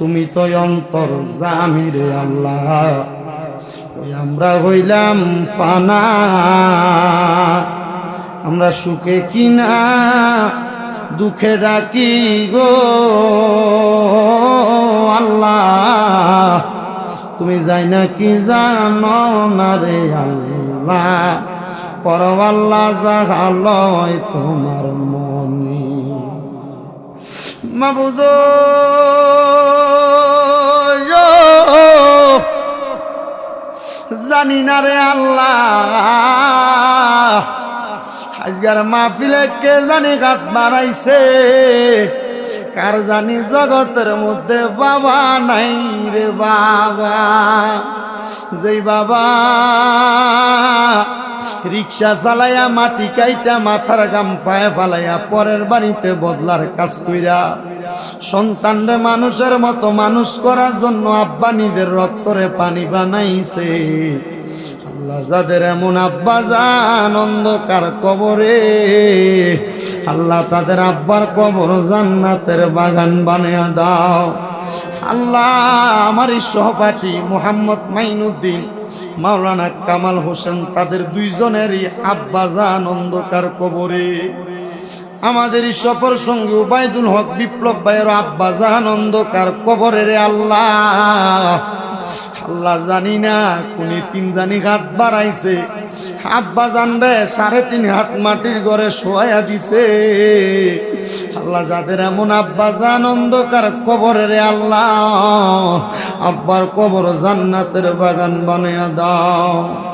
তুমি তো অন্তর জামিরে আল্লাহ। ওই আমরা হইলাম ফানা। আমরা সুখে কিনা, দুঃখে ডাকি গো আল্লাহ। তুমি যাই না কি জানো না রে আল্লাহ। করব আল্লাহ জাগালয় তোমার মনে। মাবুদ জানি না রে আল্লাহ। আজকার মাহফিলে কে জানি হাত বাড়াইছে কার জানি জগতের মধ্যে বাবা নাই রে বাবা। যেই বাবা রিক্সা চালাইয়া মাটি কাইটা মাথার গাম পায়ে ফালাইয়া পরের বাড়িতে বদলার কাজ কইরা সন্তানরে মানুষের মতো মানুষ করার জন্য আব্বা নিজের রক্তরে পানি বানাইছে। আল্লাহ যাদের এমন আব্বা, জান অন্ধকার কবরে। আল্লাহ তাদের আব্বার কবর জান্নাতের বাগান বানিয়ে দাও। আল্লাহ আমার এই সহপাঠী মোহাম্মদ মাইনুদ্দিন, মাওলানা কামাল হোসেন, তাদের দুইজনেরই আব্বা, জান অন্ধকার কবরে। আমাদের সফর সঙ্গে উবায়দুল হক, বিপ্লব ভাইয়ের আব্বা জাহান অন্ধকার কবরের আল্লাহ? আল্লাহ জানি না কোনি তিন জানি হাত বাড়াইছে। আব্বা জান রে, সাড়ে তিন হাত মাটির ঘরে শোয়া দিছে। আল্লাহ যাদের এমন আব্বা জান অন্ধকার কবরের আল্লাহ? আব্বার কবর জান্নাতের বাগান বানিয়ে দাও।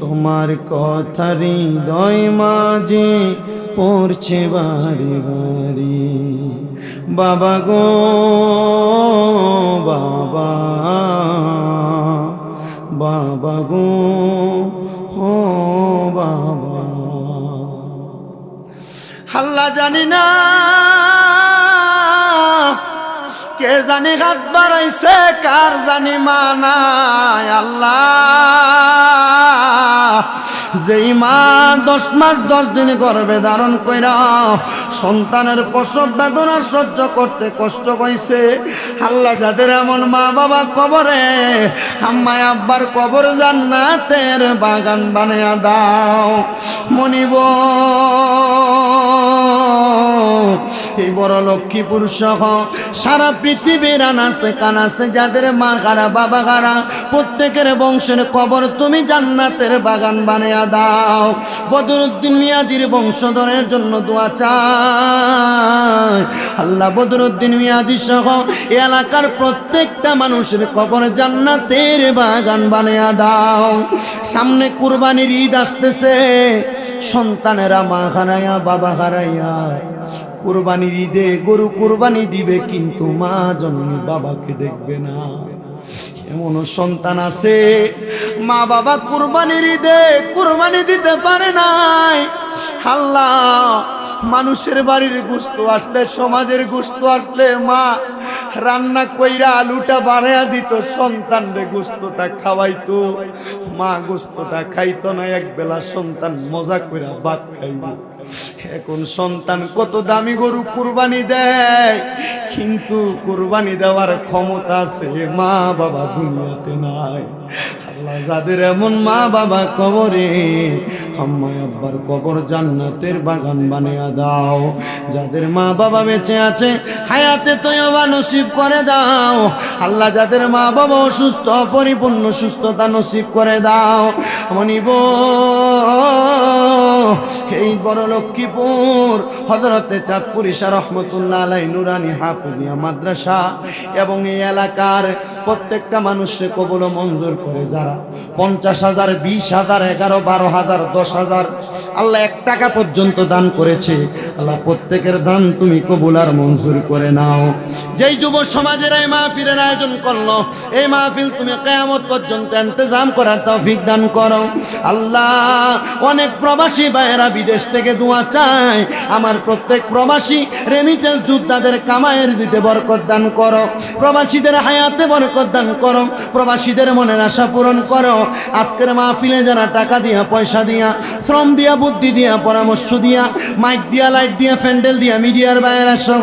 তোমার কথা হৃদয় মাঝে পড়ছে বাড়ি বাড়ি বাবা গো, বাবা বাবা গো, ও বাবা। হাল্লা জানি না কে জানি হাত বাড়াইছে, কার জানি মানায় আল্লাহ। যেই মা দশ মাস, দশ দিন গর্ভে ধারণ কইরা সন্তানের প্রসব বেদনা সহ্য করতে কষ্ট হয়েছে আল্লাহ যাদের এমন মা বাবা কবরে আম্মায় আব্বার কবর জান্নাতের বাগান বানিয়ে দাও। মনিব বড় লক্ষ্মীপুর সহ সারা পৃথিবীর আনাসে কানাসে যাদের মা খারা, বাবা খারা, প্রত্যেকের বংশের কবর তুমি জান্নাতের বাগান বানিয়ে দাও। বদরুদ্দিন মিয়াজির বংশধরের জন্য দোয়া চাই। আল্লাহ বদরুদ্দিন মিয়াজি সহ এলাকার প্রত্যেকটা মানুষের কবর জান্নাতের বাগান বানিয়ে দাও। সামনে কুরবানির ঈদ আসতেছে। সন্তানেরা মা হারাইয়া বাবা হারাইয়া কুরবানির ঈদে গরু কুরবানি দিবে, কিন্তু মা জননী বাবাকে দেখবে না। এমন সন্তান আছে, মা বাবা কুরবানির ঈদে কুরবানি দিতে পারে নাই। আল্লাহ, মানুষের বাড়ির গুস্ত আসলে, সমাজের গুস্ত আসলে, মা রান্না কইরা আলুটা বাড়াইয়া দিত, সন্তান রে গুস্তটা খাওয়াইতো। মা গুস্তটা খাইতো না, এক বেলা সন্তান মজা কইরা ভাত খাইব। এখন সন্তান কত দামি গরু কুরবানি দেয়, কিন্তু কুরবানি দেওয়ার ক্ষমতা আছে মা বাবা দুনিয়াতে নাই। আল্লাহ যাদের এমন মা বাবা কবরে আম্মা আব্বার কবর জান্নাতের বাগান বানিয়ে দাও। যাদের মা বাবা বেঁচে আছে, হায়াতে তৈবা নসিব করে দাও। আল্লাহ যাদের মা বাবা অসুস্থ পরিপূর্ণ সুস্থতা নসিব করে দাও। মনিব এই বড় লক্ষ্মীপুর হজরতে চাঁদপুর ঈশা রহমতুল্লাহ আলাই নুরানি হাফুদিয়া মাদ্রাসা এবং এই এলাকার প্রত্যেকটা মানুষকে কবল মঞ্জুর করে যারা পঞ্চাশ হাজার, বিশ হাজার, এগারো, বারো হাজার, দশ হাজার, আল্লাহ এক টাকা পর্যন্ত দান করেছে। আল্লাহ, প্রত্যেকের দান তুমি কবুল আর মঞ্জুর করে নাও। যেই যুব সমাজের এই মাহফিলের আয়োজন করল, এই মাহফিল তুমি কেয়ামত পর্যন্ত ইন্তজাম করার তৌফিক দান করো। আল্লাহ, অনেক প্রবাসী ভাইয়েরা বিদেশ থেকে দোয়া চায়। আমার প্রত্যেক প্রবাসী রেমিটেন্স যোদ্ধাদের কামায়ের দিতে বরকত দান করো। প্রবাসীদের হায়াতে বরকত দান করো। প্রবাসীদের মনের আশা পূরণ করো। আজকের মাহফিলে যারা টাকা দিয়া, পয়সা দিয়া, শ্রম দিয়া, বুদ্ধি দিয়া, পরামর্শ দিয়া, মাইক দিয়া, লাইট দিয়া, ফ্যান্ডেল দিয়া, মিডিয়ার বাইরা সহ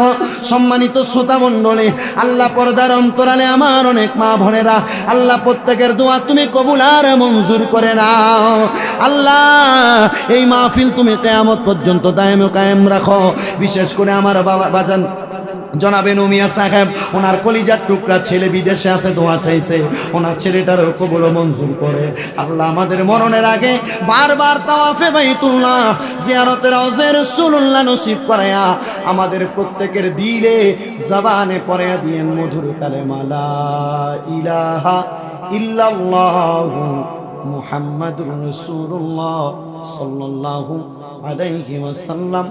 সম্মানিত শ্রোতা মণ্ডলী, আল্লাহ পর্দার অন্তরালে আমার অনেক মা বোনেরা, আল্লাহ প্রত্যেকের দোয়া তুমি কবুল আর মঞ্জুর করে নাও। আল্লাহ, এই মাহফিল তুমি কেয়ামত পর্যন্ত দায়ম কায়েম রাখো। বিশেষ করে আমার বাবা, বাজান জনাবে নমিয়া সাহেব, ওনার কলিজার টুকরা ছেলে বিদেশে আছে, দোয়া চাইছে। ওনার ছেলেটার কবুল মঞ্জুর করে। আল্লাহ আমাদের মরণের আগে বারবার তাওয়াফে বাইতুল্লাহ, জিয়ারতের অজের রসুল্লাহ নসিব করায়া আমাদের প্রত্যেকের দিলে জবানে পড়াইয়া দিয়েন মধুর কালেমালা ইলাহা ইল্লাল্লাহ মুহাম্মাদুর রাসূলুল্লাহ সাল্লাল্লাহু আলাইহি ওয়াসাল্লাম।